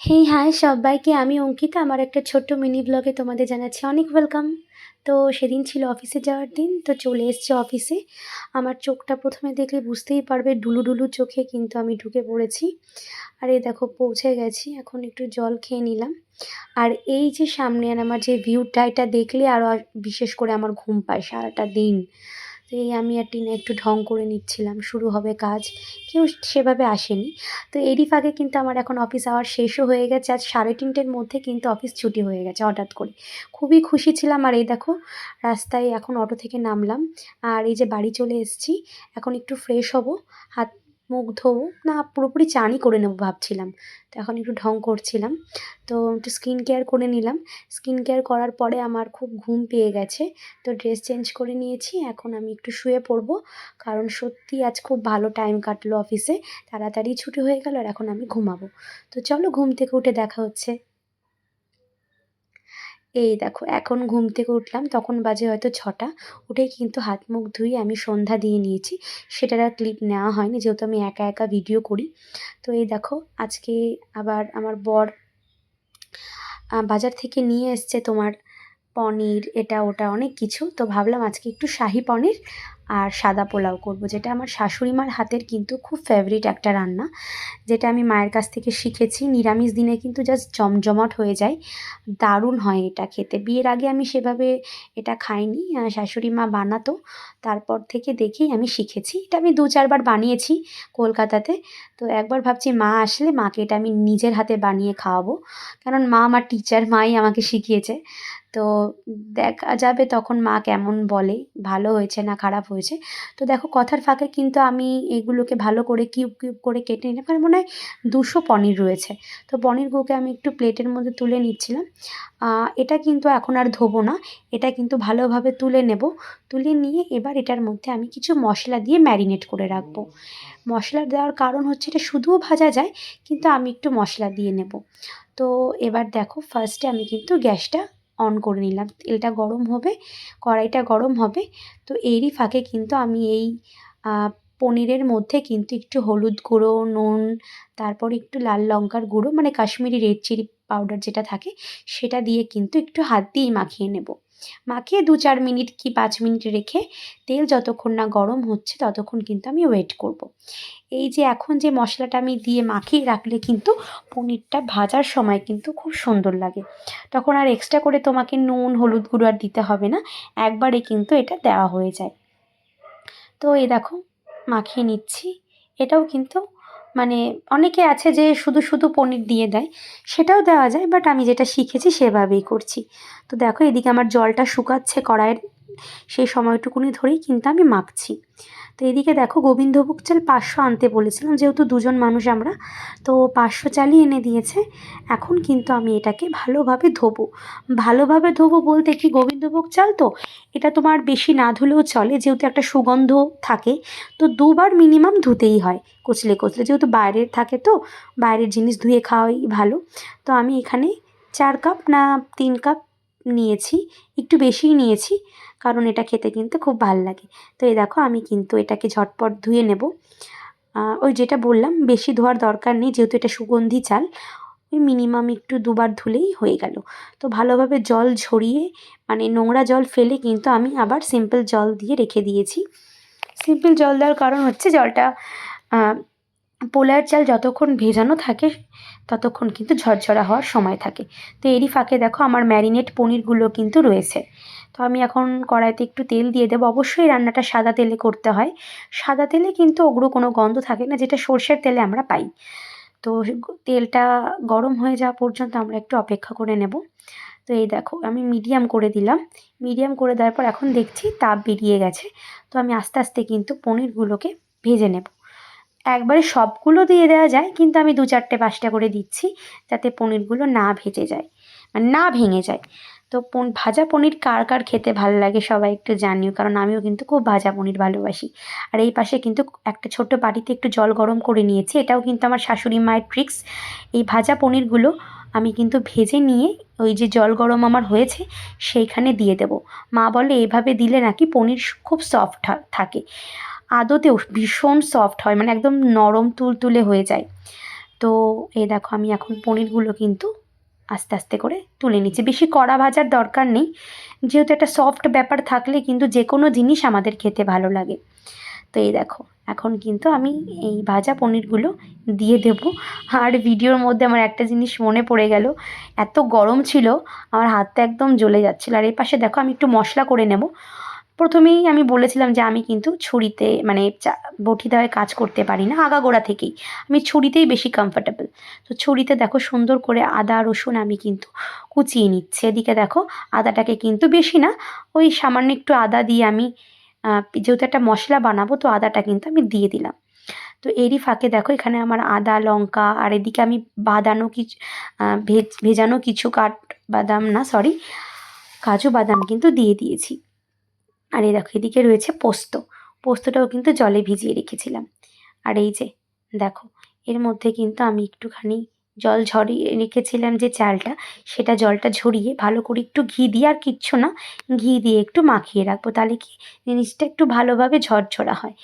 Hey hi সবাইকে। আমি অঙ্কিতা। আমার একটা ছোট্ট মিনি ব্লগে তোমাদের জানাচ্ছি অনেক ওয়েলকাম তো সেদিন ছিল অফিসে যাওয়ার দিন, তো চলে এসছে অফিসে আমার চোখটা প্রথমে দেখলে বুঝতেই পারবে, ডুলু ডুলু চোখে কিন্তু আমি ঢুকে পড়েছি। আর এই দেখো, পৌঁছে গেছি। এখন একটু জল খেয়ে নিলাম। আর এই যে সামনে আর আমার যে ভিউটা এটা দেখলে আরও বিশেষ করে আমার ঘুম পায় সারাটা দিন। তো এই আমি আর টিনা একটু ঢং করে নিচ্ছিলাম, শুরু হবে কাজ। কেউ সেভাবে আসেনি। তো এরই ফাঁকে কিন্তু আমার এখন অফিস আওয়ার শেষও হয়ে গেছে, আজ সাড়ে তিনটের মধ্যে কিন্তু অফিস ছুটি হয়ে গেছে হঠাৎ করে। খুবই খুশি ছিলাম, আর এই দেখো, রাস্তায় এখন অটো থেকে নামলাম। আর এই যে বাড়ি চলে এসেছি, এখন একটু ফ্রেশ হব। হাত মুখ ধোবো না, পুরোপুরি চানই করে নেব ভাবছিলাম। তো এখন একটু ঢং করছিলাম। তো একটু স্কিন কেয়ার করে নিলাম। স্কিন কেয়ার করার পরে আমার খুব ঘুম পেয়ে গেছে। তো ড্রেস চেঞ্জ করে নিয়েছি। এখন আমি একটু শুয়ে পড়ব। কারণ সত্যি আজ খুব ভালো টাইম কাটলো অফিসে তাড়াতাড়ি ছুটি হয়ে গেল আর এখন আমি ঘুমাবো। তো চলো ঘুম থেকে উঠে দেখা হচ্ছে। এই দেখো, এখন ঘুম থেকে উঠলাম, তখন বাজে হয়তো ছটা। উঠেই কিন্তু হাত মুখ ধুয়ে আমি সন্ধ্যা দিয়ে নিয়েছি। সেটার আর ক্লিপ নেওয়া হয়নি, যেহেতু আমি একা একা ভিডিও করি। তো এই দেখো, আজকে আবার আমার বর বাজার থেকে নিয়ে এসছে তোমার পনির, এটা ওটা, অনেক কিছু। তো ভাবলাম আজকে একটু শাহি পনির আর সাদা পোলাও করব, যেটা আমার শাশুড়ি মার হাতের কিন্তু খুব ফেভারিট একটা রান্না, যেটা আমি মায়ের কাছ থেকে শিখেছি। নিরামিষ দিনে কিন্তু জাস্ট জমজমাট হয়ে যায়, দারুণ হয় এটা খেতে। বিয়ের আগে আমি সেভাবে এটা খাইনি শাশুড়ি মা বানাতো, তারপর থেকে দেখেই আমি শিখেছি। এটা আমি দু চারবার বানিয়েছি কলকাতাতে, তো একবার ভাবছি মা আসলে মাকে এটা আমি নিজের হাতে বানিয়ে খাওয়াবো, কারণ মা আমার টিচার মাই আমাকে শিখিয়েছে। তো দেখা যাবে তখন মা কেমন বলে, ভালো হয়েছে না খারাপ হয়েছে। তো দেখো কথার ফাঁকে কিন্তু আমি এগুলোকে ভালো করে কিউব কিউব করে কেটে নিলাম কারণ মনে হয় দুশো পনির রয়েছে। তো পনিরগুলোকে আমি একটু প্লেটের মধ্যে তুলে নিচ্ছিলাম। এটা কিন্তু এখন আর ধোবো না, এটা কিন্তু ভালোভাবে তুলে নেব। তুলে নিয়ে এবার এটার মধ্যে আমি কিছু মশলা দিয়ে ম্যারিনেট করে রাখব। মশলা দেওয়ার কারণ হচ্ছে এটা শুধুও ভাজা যায়, কিন্তু আমি একটু মশলা দিয়ে নেব। তো এবার দেখো ফার্স্টে আমি কিন্তু গ্যাসটা অন করে নিলাম। তেলটা গরম হবে, কড়াইটা গরম হবে। তো এরই ফাঁকে কিন্তু আমি এই পনিরের মধ্যে কিন্তু একটু হলুদ গুঁড়ো, নুন, তারপর একটু লাল লঙ্কার গুঁড়ো মানে কাশ্মীরি রেড চিলি পাউডার যেটা থাকে, সেটা দিয়ে কিন্তু একটু হাত দিয়েই মাখিয়ে নেব। মাখিয়ে দু চার মিনিট কি পাঁচ মিনিট রেখে তেল যতক্ষণ না গরম হচ্ছে ততক্ষণ কিন্তু আমি ওয়েট করব। এই যে এখন যে মশলাটা আমি দিয়ে মাখিয়ে রাখলে কিন্তু পনিরটা ভাজার সময় কিন্তু খুব সুন্দর লাগে। তখন আর এক্সট্রা করে তোমাকে নুন, হলুদ গুঁড়ো আর দিতে হবে না, একবারে কিন্তু এটা দেওয়া হয়ে যায়। তো এই দেখো, মাখিয়ে নিচ্ছি। এটাও কিন্তু মানে অনেকে আছে যে শুধু শুধু পনির দিয়ে দেয়, সেটাও দেওয়া যায় বাট আমি যেটা শিখেছি সেভাবেই করছি। তো দেখো, এদিকে আমার জলটা শুকাচ্ছে কড়াইয়ের, সেই সময়টুকুনি ধরেই কিন্তু আমি মাখছি তো এদিকে দেখো গোবিন্দভোগ চাল পাঁচশো আনতে বলেছিলাম, যেহেতু দুজন মানুষ আমরা, তো পাঁচশো চালই এনে দিয়েছে। এখন কিন্তু আমি এটাকে ভালোভাবে ধোবো। ভালোভাবে ধোবো বলতে কি গোবিন্দভোগ চাল তো? এটা তোমার বেশি না ধুলেও চলে, যেহেতু একটা সুগন্ধ থাকে, তো দুবার মিনিমাম ধুতেই হয়, কচলে কচলে। যেহেতু বাইরের থাকে তো, বাইরের জিনিস ধুয়ে খাওয়াই ভালো। তো আমি এখানে চার কাপ না তিন কাপ নিয়েছি, একটু বেশিই নিয়েছি। কারণ এটা খেতে কিন্তু খুব ভালো লাগে। তো এই দেখো, আমি কিন্তু এটাকে ঝটপট ধুয়ে নেব। ওই যেটা বললাম, বেশি ধোয়ার দরকার নেই, যেহেতু এটা সুগন্ধি চাল, ওই মিনিমাম একটু দুবার ধুলেই হয়ে গেল। তো ভালোভাবে জল ঝরিয়ে মানে নোংরা জল ফেলে কিন্তু আমি আবার সিম্পল জল দিয়ে রেখে দিয়েছি। সিম্পল জল দেওয়ার কারণ হচ্ছে জলটা পোলার চাল যতক্ষণ ভেজানো থাকে, ততক্ষণ কিন্তু ঝরঝরা হওয়ার সময় থাকে। তো এরই ফাঁকে দেখো, আমার ম্যারিনেট পনিরগুলো কিন্তু রয়েছে। তো আমি এখন কড়াইতে একটু তেল দিয়ে দেবো। অবশ্যই রান্নাটা সাদা তেলে করতে হয়। সাদা তেলে কিন্তু ওগুলো কোনো গন্ধ থাকে না, যেটা সর্ষের তেলে আমরা পাই। তো তেলটা গরম হয়ে যাওয়া পর্যন্ত আমরা একটু অপেক্ষা করে নেব। তো এই দেখো, আমি মিডিয়াম করে দিলাম। মিডিয়াম করে দেওয়ার পর এখন দেখছি তাপ বেরিয়ে গেছে। তো আমি আস্তে আস্তে কিন্তু পনিরগুলোকে ভেজে নেব। একবারে সবগুলো দিয়ে দেওয়া যায়, কিন্তু আমি দু চারটে পাঁচটা করে দিচ্ছি, যাতে পনিরগুলো না ভেজে যায়। মানে না ভেঙে যায়। তো ভাজা পনির কার কার খেতে ভালো লাগে সবাই একটু জানিও, কারণ আমিও কিন্তু খুব ভাজা পনির ভালোবাসি। আর এই পাশে কিন্তু একটা ছোট্ট বাটিতে একটু জল গরম করে নিয়েছি, এটাও কিন্তু আমার শাশুড়ি মায়ের ট্রিক্স এই ভাজা পনিরগুলো আমি কিন্তু ভেজে নিয়ে ওই যে জল গরম আমার হয়েছে সেইখানে দিয়ে দেব। মা বলে এভাবে দিলে নাকি পনির খুব সফট থাকে। আদতেও ভীষণ সফট হয় মানে একদম নরম তুলতুলে হয়ে যায়। তো এই দেখো আমি এখন পনিরগুলো কিন্তু আস্তে আস্তে করে তুলে নিচ্ছি। বেশি কড়া ভাজার দরকার নেই। যেহেতু একটা সফট ব্যাপার থাকলে কিন্তু যে কোনো জিনিস আমাদের খেতে ভালো লাগে। তো এই দেখো, এখন কিন্তু আমি এই ভাজা পনিরগুলো দিয়ে দেব। আর ভিডিওর মধ্যে আমার একটা জিনিস মনে পড়ে গেল। এত গরম ছিল, আমার হাতটা একদম জ্বলে যাচ্ছিল। আর এই পাশে দেখো আমি একটু মশলা করে নেব। প্রথমেই আমি বলেছিলাম যে আমি কিন্তু ছুরিতে মানে বটি দেওয়ায় কাজ করতে পারি না, আগাগোড়া থেকেই। আমি ছুরিতেই বেশি কমফর্টেবল তো ছুরিতে দেখো সুন্দর করে আদা, রসুন আমি কিন্তু কুচিয়ে নিচ্ছি। এদিকে দেখো আদাটাকে কিন্তু বেশি না, ওই সামান্য একটু আদা দিয়ে আমি যেহেতু একটা মশলা বানাবো তো আদাটা কিন্তু আমি দিয়ে দিলাম। তো এরই ফাঁকে দেখো এখানে আমার আদা, লঙ্কা আর এদিকে আমি বাদানো কিছু ভেজ, ভেজানো কিছু কাঠ বাদাম না সরি কাজু বাদাম কিন্তু দিয়ে দিয়েছি। আর এই দেখো, এদিকে রয়েছে পোস্ত। পোস্তটাও কিন্তু জলে ভিজিয়ে রেখেছিলাম। আর এই যে, দেখো, এর মধ্যে কিন্তু আমি একটুখানি জল ঝরিয়ে রেখেছিলাম যে চালটা, সেটা জলটা ঝরিয়ে ভালো করে একটু ঘি দিয়ে, আর কিচ্ছু না, ঘি দিয়ে একটু মাখিয়ে রাখব, তাহলে কি জিনিসটা একটু ভালোভাবে ঝরঝরা হয়।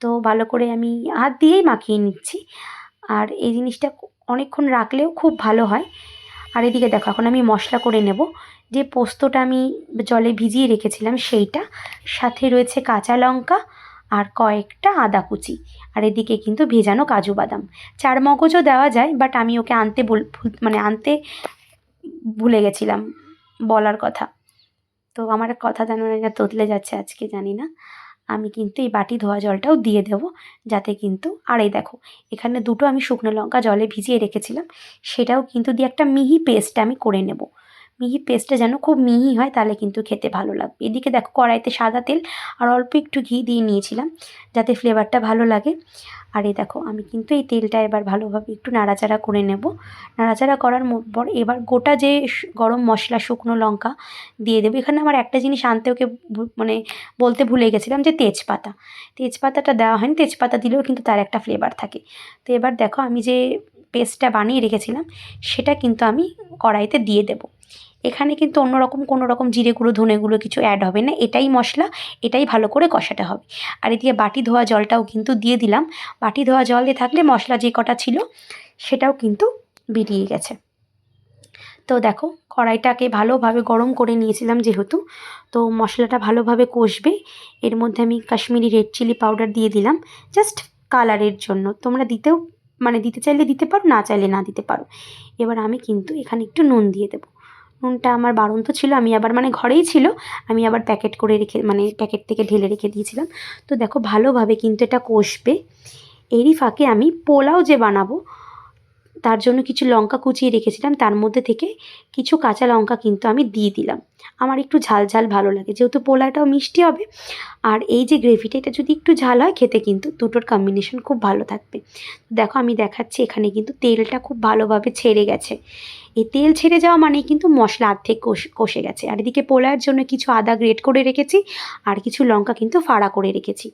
তো ভালো করে আমি হাত দিয়েই মাখিয়ে নিচ্ছি। আর এই জিনিসটা অনেকক্ষণ রাখলেও খুব ভালো হয়। আর এদিকে দেখো, এখন আমি মশলা করে নেব। যে পোস্তটা আমি জলে ভিজিয়ে রেখেছিলাম সেইটা, সাথে রয়েছে কাঁচা লঙ্কা আর কয়েকটা আদা কুচি। আর এদিকে কিন্তু ভেজানো কাজু বাদাম। চার মগজও দেওয়া যায় বাট আমি ওকে আনতে বল মানে আনতে ভুলে গেছিলাম বলার কথা। তো আমার কথা যেন তোতলে যাচ্ছে আজকে, জানি না। আমি কিন্তু এই বাটি ধোয়া জলটাও দিয়ে দেবো, যাতে কিন্তু, আর এই দেখো, এখানে দুটো আমি শুকনো লঙ্কা জলে ভিজিয়ে রেখেছিলাম, সেটাও কিন্তু দিয়ে একটা মিহি পেস্ট আমি করে নেব। মিহি পেস্টটা যেন খুব মিহি হয়, তাহলে কিন্তু খেতে ভালো লাগবে। এদিকে দেখো কড়াইতে সাদা তেল আর অল্প একটু ঘি দিয়ে নিয়েছিলাম, যাতে ফ্লেভারটা ভালো লাগে। আর এই দেখো, আমি কিন্তু এই তেলটা এবার ভালোভাবে একটু নাড়াচাড়া করে নেব। নাড়াচাড়া করার পর এবার গোটা যে গরম মশলা, শুকনো লঙ্কা দিয়ে দেবো। এখানে আমার একটা জিনিস আনতে ওকে মানে বলতে ভুলে গেছিলাম যে তেজপাতা। তেজপাতাটা দেওয়া হয়নি, তেজপাতা দিলেও কিন্তু তার একটা ফ্লেভার থাকে। তো এবার দেখো, আমি যে পেস্টটা বানিয়ে রেখেছিলাম, সেটা কিন্তু আমি কড়াইতে দিয়ে দেবো। এখানে কিন্তু অন্য রকম কোনো রকম জিরে গুঁড়ো, ধনে গুঁড়ো কিছু অ্যাড হবে না। এটাই মশলা, এটাই ভালো করে কষাটা হবে। আর এদিকে বাটি ধোয়া জলটাও কিন্তু দিয়ে দিলাম। বাটি ধোয়া জল দিয়ে থাকলে মশলা যে কটা ছিল, সেটাও কিন্তু বেরিয়ে গেছে। তো দেখো, কড়াইটাকে ভালোভাবে গরম করে নিয়েছিলাম যেহেতু, তো মশলাটা ভালোভাবে কষবে। এর মধ্যে আমি কাশ্মীরি রেড চিলি পাউডার দিয়ে দিলাম জাস্ট কালারের জন্য। তোমরা দিতেও মানে দিতে চাইলে দিতে পারো, না চাইলে না দিতে পারো। এবার আমি কিন্তু এখানে একটু নুন দিয়ে দেবো। নুনটা আমার বারণ তো ছিল, আমি আবার মানে ঘরেই ছিল, আমি আবার প্যাকেট করে রেখে মানে প্যাকেট থেকে ঢেলে রেখে দিয়েছিলাম। তো দেখো ভালোভাবে কিন্তু এটা কষবে। এরই ফাঁকে আমি পোলাও যে বানাবো তার জন্য কিছু লঙ্কা কুচিয়ে রেখেছিলাম। তার মধ্যে থেকে কিছু কাঁচা লঙ্কা কিন্তু আমি দিয়ে দিলাম। আমার একটু ঝাল ঝাল ভালো লাগে। যেহেতু পোলাটাও মিষ্টি হবে, আর এই যে গ্রেভিটা, এটা যদি একটু ঝাল হয়, খেতে কিন্তু দুটোর কম্বিনেশন খুব ভালো থাকবে। দেখো, আমি দেখাচ্ছি, এখানে কিন্তু তেলটা খুব ভালোভাবে ছেড়ে গেছে। এই তেল ছেড়ে যাওয়া মানেই কিন্তু মশলা আর্ধেক কষে গেছে। আর এদিকে পোলাওয়ের জন্য কিছু আদা গ্রেট করে রেখেছি, আর কিছু লঙ্কা কিন্তু ফাড়া করে রেখেছি।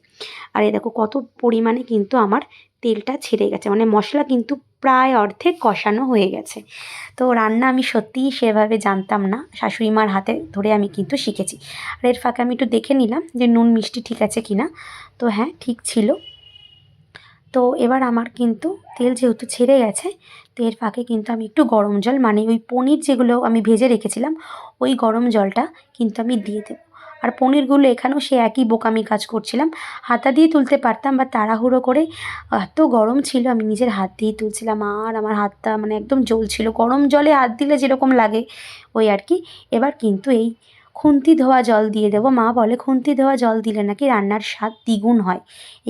আর এ দেখো, কত পরিমাণে কিন্তু আমার তেলটা ছেড়ে গেছে। মানে মশলা কিন্তু প্রায় অর্ধেক কষানো হয়ে গেছে। তো রান্না আমি সত্যিই সেভাবে জানতাম না। শাশুড়ি মার হাতে ধরে আমি কিন্তু শিখেছি। আর এর ফাঁকে আমি একটু দেখে নিলাম যে নুন মিষ্টি ঠিক আছে কি না তো হ্যাঁ ঠিক ছিল। তো এবার আমার কিন্তু তেল যেহেতু ছেড়ে গেছে, তো এর ফাঁকে কিন্তু আমি একটু গরম জল মানে ওই পনির যেগুলো আমি ভেজে রেখেছিলাম, ওই গরম জলটা কিন্তু আমি দিয়ে দেবো। আর পনিরগুলো এখানেও সে একই বোকামি কাজ করছিলাম। হাতা দিয়ে তুলতে পারতাম বা তাড়াহুড়ো করে। এত গরম ছিল, আমি নিজের হাত দিয়েই তুলছিলাম আর আমার হাতটা মানে একদম জ্বলছিল। গরম জলে হাত দিলে যেরকম লাগে ওই আর কি। এবার কিন্তু এই খুন্তি ধোয়া জল দিয়ে দেবো। মা বলে, খুন্তি ধোয়া জল দিলে নাকি রান্নার স্বাদ দ্বিগুণ হয়।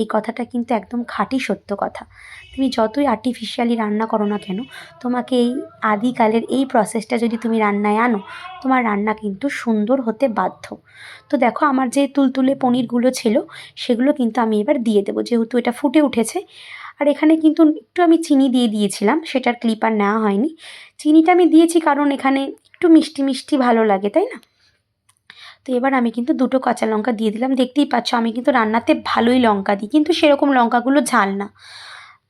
এই কথাটা কিন্তু একদম খাঁটি সত্য কথা। তুমি যতই আর্টিফিশিয়ালি রান্না করো না কেন, তোমাকে এই আদিকালের এই প্রসেসটা যদি তুমি রান্নায় আনো, তোমার রান্না কিন্তু সুন্দর হতে বাধ্য। তো দেখো, আমার যে তুলতুলে পনিরগুলো ছিল, সেগুলো কিন্তু আমি এবার দিয়ে দেবো। যেহেতু এটা ফুটে উঠেছে, আর এখানে কিন্তু একটু আমি চিনি দিয়ে দিয়েছিলাম, সেটার ক্লিপ আর নেওয়া হয়নি। চিনিটা আমি দিয়েছি কারণ এখানে একটু মিষ্টি মিষ্টি ভালো লাগে, তাই না? তো এবার আমি কিন্তু দুটো কাঁচা লঙ্কা দিয়ে দিলাম। দেখতেই পাচ্ছ আমি কিন্তু রান্নাতে ভালোই লঙ্কা দিই, কিন্তু সেরকম লঙ্কাগুলো ঝাল না।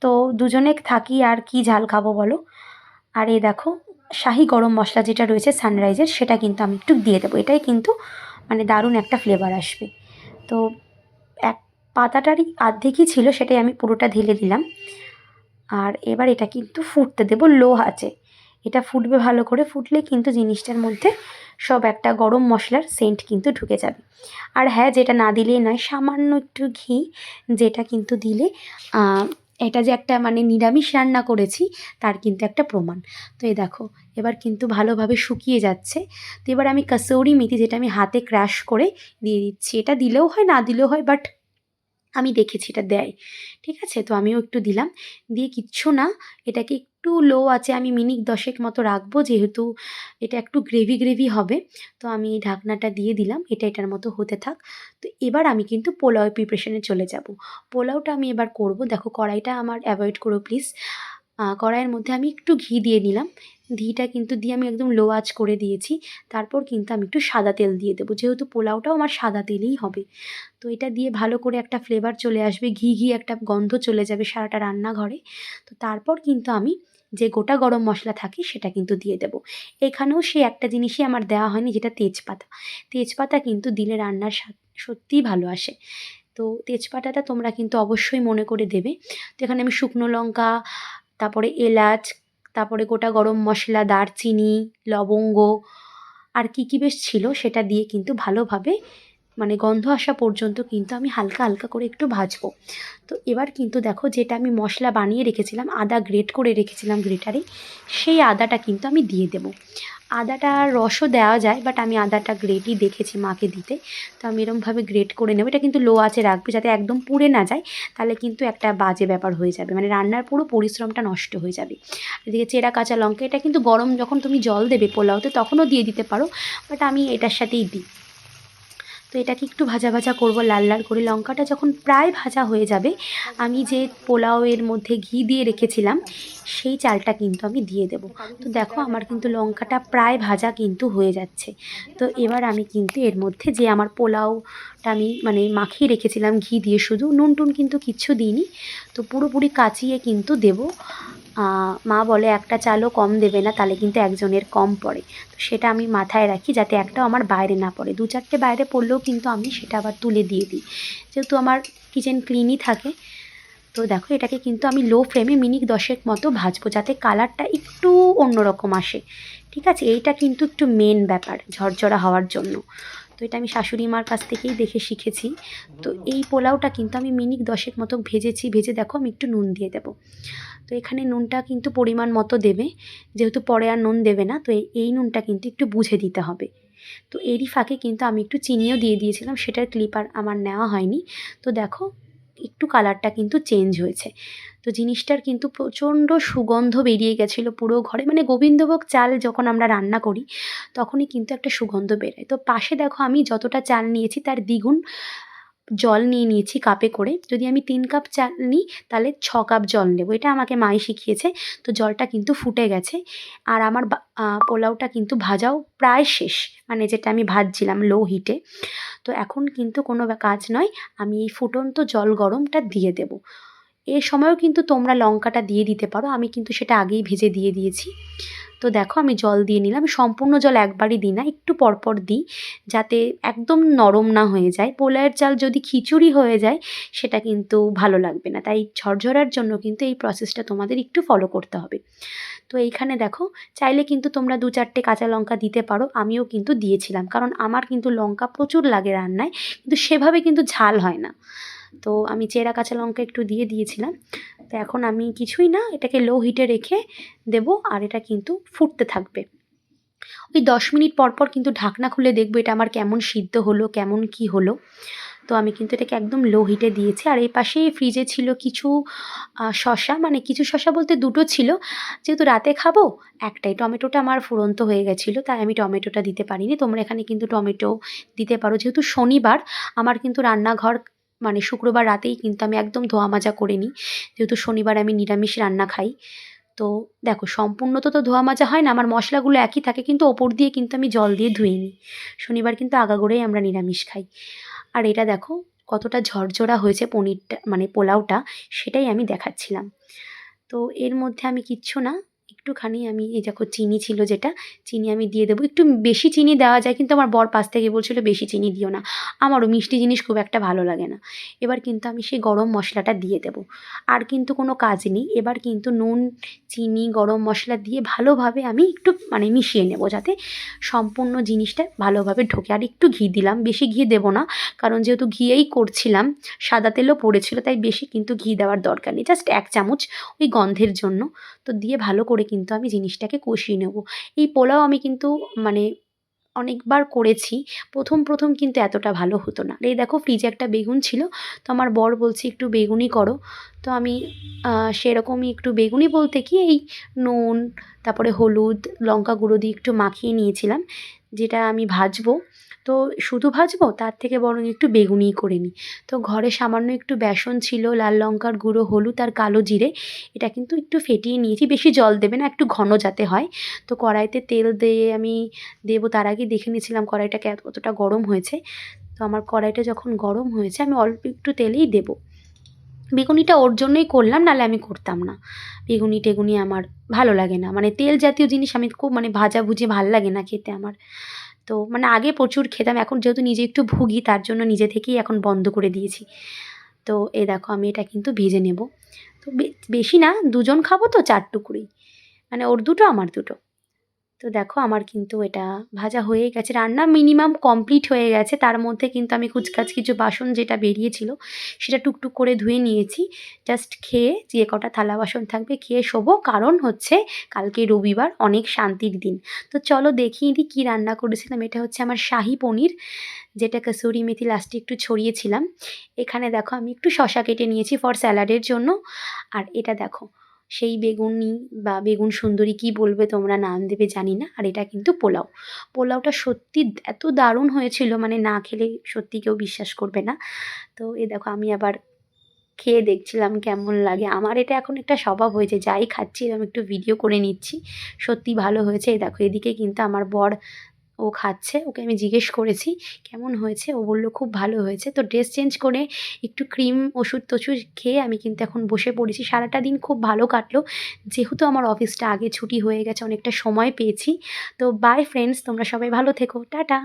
তো দুজনে থাকি আর কি ঝাল খাব বলো? আর এই দেখো, শাহি গরম মশলা যেটা রয়েছে সানরাইজের সেটা কিন্তু আমি একটু দিয়ে দেবো। এটাই কিন্তু মানে দারুণ একটা ফ্লেভার আসবে। তো এক পাতাটারই আর্ধেকই ছিল, সেটাই আমি পুরোটা ঢেলে দিলাম। আর এবার এটা কিন্তু ফুটতে দেবো লো আঁচে। এটা ফুটবে ভালো করে ফুটলে কিন্তু জিনিসটার মধ্যে সব একটা গরম মশলার সেন্ট কিন্তু ঢুকে যাবে। আর হ্যাঁ যেটা না দিলেই নয়, সামান্য একটু ঘি, যেটা কিন্তু দিলে এটা যে একটা মানে নিরামিষ রান্না করেছি, তার কিন্তু একটা প্রমাণ। তো এই দেখো, এবার কিন্তু ভালোভাবে শুকিয়ে যাচ্ছে। তো এবার আমি কাসৌরি মেথি, যেটা আমি হাতে ক্র্যাশ করে দিয়ে দিচ্ছি, এটা দিলেও হয়, না দিলেও হয় বাট আমি দেখেছি, এটা দেয়। ঠিক আছে? তো আমিও একটু দিলাম। দিয়ে কিচ্ছু না, এটাকে একটু লো আছে, আমি মিনিট দশেক মতো রাখব, যেহেতু এটা একটু গ্রেভি গ্রেভি হবে। তো আমি ঢাকনাটা দিয়ে দিলাম, এটা এটার মতো হতে থাক। তো এবার আমি কিন্তু পোলাও প্রিপারেশনে চলে যাব। পোলাওটা আমি এবার করব। দেখো, কড়াইটা আমার অ্যাভয়েড করো প্লিজ কড়াইয়ের মধ্যে আমি একটু ঘি দিয়ে নিলাম। ঘিটা কিন্তু দিয়ে আমি একদম লো আঁচ করে দিয়েছি। তারপর কিন্তু আমি একটু সাদা তেল দিয়ে দেবো। যেহেতু পোলাওটাও আমার সাদা তেলেই হবে। তো এটা দিয়ে ভালো করে একটা ফ্লেভার চলে আসবে। ঘি ঘি একটা গন্ধ চলে যাবে সারাটা রান্নাঘরে। তো তারপর কিন্তু আমি যে গোটা গরম মশলা থাকে সেটা কিন্তু দিয়ে দেব। এখানেও সে একটা জিনিসই আমার দেওয়া হয়নি যেটা তেজপাতা। তেজপাতা কিন্তু দিলে রান্নার সত্যিই ভালো আসে। তো তেজপাতাটা তোমরা কিন্তু অবশ্যই মনে করে দেবে। তো এখানে আমি শুকনো লঙ্কা, তারপরে এলাচ তারপরে গোটা গরম মশলা, দারচিনি, লবঙ্গ, আর কী কী বেশ ছিল সেটা দিয়ে কিন্তু ভালোভাবে মানে গন্ধ আসা পর্যন্ত কিন্তু আমি হালকা হালকা করে একটু ভাজবো। তো এবার কিন্তু দেখো যেটা আমি মশলা বানিয়ে রেখেছিলাম, আদা গ্রেট করে রেখেছিলাম গ্রেটারে সেই আদাটা কিন্তু আমি দিয়ে দেবো। আদাটা রসও দেওয়া যায় বাট আমি আদাটা গ্রেটই দেখেছি মাকে দিতে। তো আমি এরমভাবে গ্রেট করে নেব। এটা কিন্তু লো আছে রাখবে যাতে একদম পুড়ে না যায়, তাহলে কিন্তু একটা বাজে ব্যাপার হয়ে যাবে। মানে রান্নার পুরো পরিশ্রমটা নষ্ট হয়ে যাবে। এদিকে চেরা কাঁচা লঙ্কা, এটা কিন্তু গরম যখন তুমি জল দেবে পোলাওতে, তখনও দিয়ে দিতে পারো বাট আমি এটার সাথেই দিই। তো এটাকে একটু ভাজা ভাজা করব, লাল লাল করে। লঙ্কাটা যখন প্রায় ভাজা হয়ে যাবে, আমি যে পোলাওয়ের মধ্যে ঘি দিয়ে রেখেছিলাম, সেই চালটা কিন্তু আমি দিয়ে দেব। তো দেখো, আমার কিন্তু লঙ্কাটা প্রায় ভাজা কিন্তু হয়ে যাচ্ছে। তো এবার আমি কিন্তু এর মধ্যে যে আমার পোলাওটা আমি মানে মাখিয়ে রেখেছিলাম ঘি দিয়ে, শুধু নুন টুন কিন্তু কিচ্ছু দিইনি, তো পুরোপুরি কাচিয়ে কিন্তু দেব। মা বলে, একটা চালও কম দেবে না, তাহলে কিন্তু একজনের কম পড়ে। তো সেটা আমি মাথায় রাখি যাতে একটাও আমার বাইরে না পড়ে। দু চারটে বাইরে পড়লেও কিন্তু আমি সেটা আবার তুলে দিয়ে দিই। যেহেতু আমার কিচেন ক্লিনই থাকে, তো দেখো এটাকে কিন্তু আমি লো ফ্লেমে মিনিট দশেক মতো ভাজবো যাতে কালারটা একটু অন্যরকম আসে। ঠিক আছে? এইটা কিন্তু একটু মেন ব্যাপার ঝরঝরা হওয়ার জন্য। তো এটা আমি শাশুড়ি মার কাছ থেকেই দেখে শিখেছি। তো এই পোলাওটা কিন্তু আমি মিনিট দশেক মতো ভেজেছি। ভেজে দেখো আমি একটু নুন দিয়ে দেবো। তো এখানে নুনটা কিন্তু পরিমাণ মতো দেবে। যেহেতু পরে আর নুন দেবে না, তো এই নুনটা কিন্তু একটু বুঝে দিতে হবে। তো এরই ফাঁকে কিন্তু আমি একটু চিনিও দিয়ে দিয়েছিলাম, সেটার ক্লিপার আমার নেওয়া হয়নি। তো দেখো একটু কালারটা কিন্তু চেঞ্জ হয়েছে। তো জিনিসটার কিন্তু প্রচণ্ড সুগন্ধ বেরিয়ে গেছিল পুরো ঘরে। মানে গোবিন্দভোগ চাল যখন আমরা রান্না করি, তখনই কিন্তু একটা সুগন্ধ বেরোয়। তো পাশে দেখো আমি যতটা চাল নিয়েছি, তার দ্বিগুণ জল নিয়ে নিয়েছি কাপে করে। যদি আমি তিন কাপ চাল নিই, তাহলে ছ কাপ জল নেব। এটা আমাকে মাই শিখিয়েছে। তো জলটা কিন্তু ফুটে গেছে। আর আমার পোলাওটা কিন্তু ভাজাও প্রায় শেষ। মানে যেটা আমি ভাজছিলাম লো হিটে তো এখন কিন্তু কোনো কাজ নয়। আমি এই ফুটন্ত জল গরমটা দিয়ে দেবো। এ সময়ও কিন্তু তোমরা লঙ্কাটা দিয়ে দিতে পারো। আমি কিন্তু সেটা আগেই ভেজে দিয়ে দিয়েছি। তো দেখো আমি জল দিয়ে নিলাম সম্পূর্ণ জল একবারই দিই না, একটু পরপর দিই যাতে একদম নরম না হয়ে যায়। পোলায়ের চাল যদি খিচুড়ি হয়ে যায়, সেটা কিন্তু ভালো লাগবে না। তাই ঝরঝরার জন্য কিন্তু এই প্রসেসটা তোমাদের একটু ফলো করতে হবে। তো এইখানে দেখো, চাইলে কিন্তু তোমরা দু চারটে কাঁচা লঙ্কা দিতে পারো, আমিও কিন্তু দিয়েছিলাম। কারণ আমার কিন্তু লঙ্কা প্রচুর লাগে রান্নায়, কিন্তু সেভাবে কিন্তু ঝাল হয় না। তো আমি চেরা কাঁচা লঙ্কা একটু দিয়ে দিয়েছিলাম। তো এখন আমি কিছুই না, এটাকে লো হিটে রেখে দেব আর এটা কিন্তু ফুটতে থাকবে। ওই দশ মিনিট পর পর কিন্তু ঢাকনা খুলে দেখব এটা আমার কেমন সিদ্ধ হলো, কেমন কি হলো। তো আমি কিন্তু এটাকে একদম লো হিটে দিয়েছি। আর এই পাশে ফ্রিজে ছিল কিছু শশা মানে কিছু শশা বলতে দুটো ছিল। যেহেতু রাতে খাব, একটাই। টমেটোটা আমার ফুরন্ত হয়ে গেছিল, তাই আমি টমেটোটা দিতে পারিনি। তোমরা এখানে কিন্তু টমেটো দিতে পারো। যেহেতু শনিবার, আমার কিন্তু রান্নাঘর মানে শুক্রবার রাতেই কিন্তু আমি একদম ধোয়া মাজা করে নিই। যেহেতু শনিবার আমি নিরামিষ রান্না খাই। তো দেখো, সম্পূর্ণ তো তো ধোয়া মাজা হয় না, আমার মশলাগুলো একই থাকে, কিন্তু ওপর দিয়ে কিন্তু আমি জল দিয়ে ধুয়ে নিই। শনিবার কিন্তু আগাগোড়াই আমরা নিরামিষ খাই। আর এটা দেখো, কতটা ঝরঝরা হয়েছে পনিরটা মানে পোলাওটা, সেটাই আমি দেখাচ্ছিলাম। তো এর মধ্যে আমি কিচ্ছু না একটুখানি আমি এই দেখো চিনি ছিল যেটা, চিনি আমি দিয়ে দেবো। একটু বেশি চিনি দেওয়া যায় কিন্তু আমার বর পাশ থেকে বলছিল বেশি চিনি দিও না। আমারও মিষ্টি জিনিস খুব একটা ভালো লাগে না। এবার কিন্তু আমি সেই গরম মশলাটা দিয়ে দেবো। আর কিন্তু কোনো কাজ নেই। এবার কিন্তু নুন, চিনি, গরম মশলা দিয়ে ভালোভাবে আমি একটু মানে মিশিয়ে নেব যাতে সম্পূর্ণ জিনিসটা ভালোভাবে ঢোকে। আর একটু ঘি দিলাম। বেশি ঘি দেবো না। কারণ যেহেতু ঘিয়েই করছিলাম, সাদা তেলও পড়েছিল, তাই বেশি কিন্তু ঘি দেওয়ার দরকার নেই। জাস্ট এক চামচ ওই গন্ধের জন্য। তো দিয়ে ভালো করে কিন্তু আমি জিনিসটাকে কষিয়ে নেব। এই পোলাও আমি কিন্তু মানে অনেকবার করেছি। প্রথম প্রথম কিন্তু এতটা ভালো হতো না। এই দেখো ফ্রিজে একটা বেগুন ছিল, তো আমার বর বলছে একটু বেগুনি করো। তো আমি সেরকমই একটু বেগুনি বলতে কি এই নুন, তারপরে হলুদ, লঙ্কা গুঁড়ো দিয়ে একটু মাখিয়ে নিয়েছিলাম, যেটা আমি ভাজবো। তো শুধু ভাজবো? তার থেকে বরং একটু বেগুনিই করে নিই। তো ঘরে সামান্য একটু বেসন ছিল, লাল লঙ্কার গুঁড়ো, হলুদ আর কালো জিরে। এটা কিন্তু একটু ফেটিয়ে নিয়েছি, বেশি জল দেবে না, একটু ঘন যাতে হয়। তো কড়াইতে তেল দিয়ে আমি দেবো, তার আগে দেখে নিয়েছিলাম কড়াইটা কতটা গরম হয়েছে। তো আমার কড়াইটা যখন গরম হয়েছে, আমি অল্প একটু তেলেই দেবো। বেগুনিটা ওর জন্যই করলাম, নাহলে আমি করতাম না। বেগুনি টেগুনি আমার ভালো লাগে না। মানে তেল জাতীয় জিনিস আমি খুব মানে ভাজা ভুজি ভালো লাগে না খেতে আমার। তো মানে আগে প্রচুর খেতাম, এখন যেহেতু নিজে একটু ভুগি তার জন্য নিজে থেকেই এখন বন্ধ করে দিয়েছি। তো এ দেখো আমি এটা কিন্তু ভেজে নেব। তো বেশি না, দুজন খাব তো চার টুকরোই। মানে ওর দুটো, আমার দুটো। তো দেখো আমার কিন্তু এটা ভাজা হয়ে গেছে। রান্না মিনিমাম কমপ্লিট হয়ে গেছে। তার মধ্যে কিন্তু আমি কুচকাচ কিছু বাসন যেটা বেরিয়েছিল সেটা টুকটুক করে ধুয়ে নিয়েছি। জাস্ট খেয়ে যে কটা থালা বাসন থাকবে খেয়ে শোবো। কারণ হচ্ছে কালকে রবিবার অনেক শান্তির দিন। তো চলো দেখিয়ে দিই কী রান্না করেছিলাম। এটা হচ্ছে আমার শাহি পনির, যেটা কসুরি মেথি লাস্টে একটু ছড়িয়েছিলাম। এখানে দেখো আমি একটু শশা কেটে নিয়েছি ফর স্যালাডের জন্য। আর এটা দেখো সেই বেগুনি বা বেগুন সুন্দরী কী বলবে তোমরা নাম দেবে জানি না, আর এটা কিন্তু পোলাও। পোলাওটা সত্যি এত দারুণ হয়েছিল মানে না খেলে সত্যি কেউ বিশ্বাস করবে না। তো এ দেখো, আমি আবার খেয়ে দেখছিলাম কেমন লাগে। আমার এটা এখন একটা স্বভাব হয়েছে, যাই খাচ্ছি এরকম একটু ভিডিও করে নিচ্ছি। সত্যি ভালো হয়েছে। দেখো, এদিকে কিন্তু আমার বর ও খাচ্ছে, ওকে আমি জিজ্ঞেস করেছি, কেমন হয়েছে? ও বলল, খুব ভালো হয়েছে। তো ড্রেস চেঞ্জ করে একটু ক্রিম ওষুধ টষুধ খেয়ে আমি কিন্তু এখন বসে পড়েছি। সারাটা দিন খুব ভালো কাটলো। যেহেতু আমার অফিসটা আগে ছুটি হয়ে গেছে, অনেকটা সময় পেয়েছি। তো বাই ফ্রেন্ডস তোমরা সবাই ভালো থেকো। টাটা!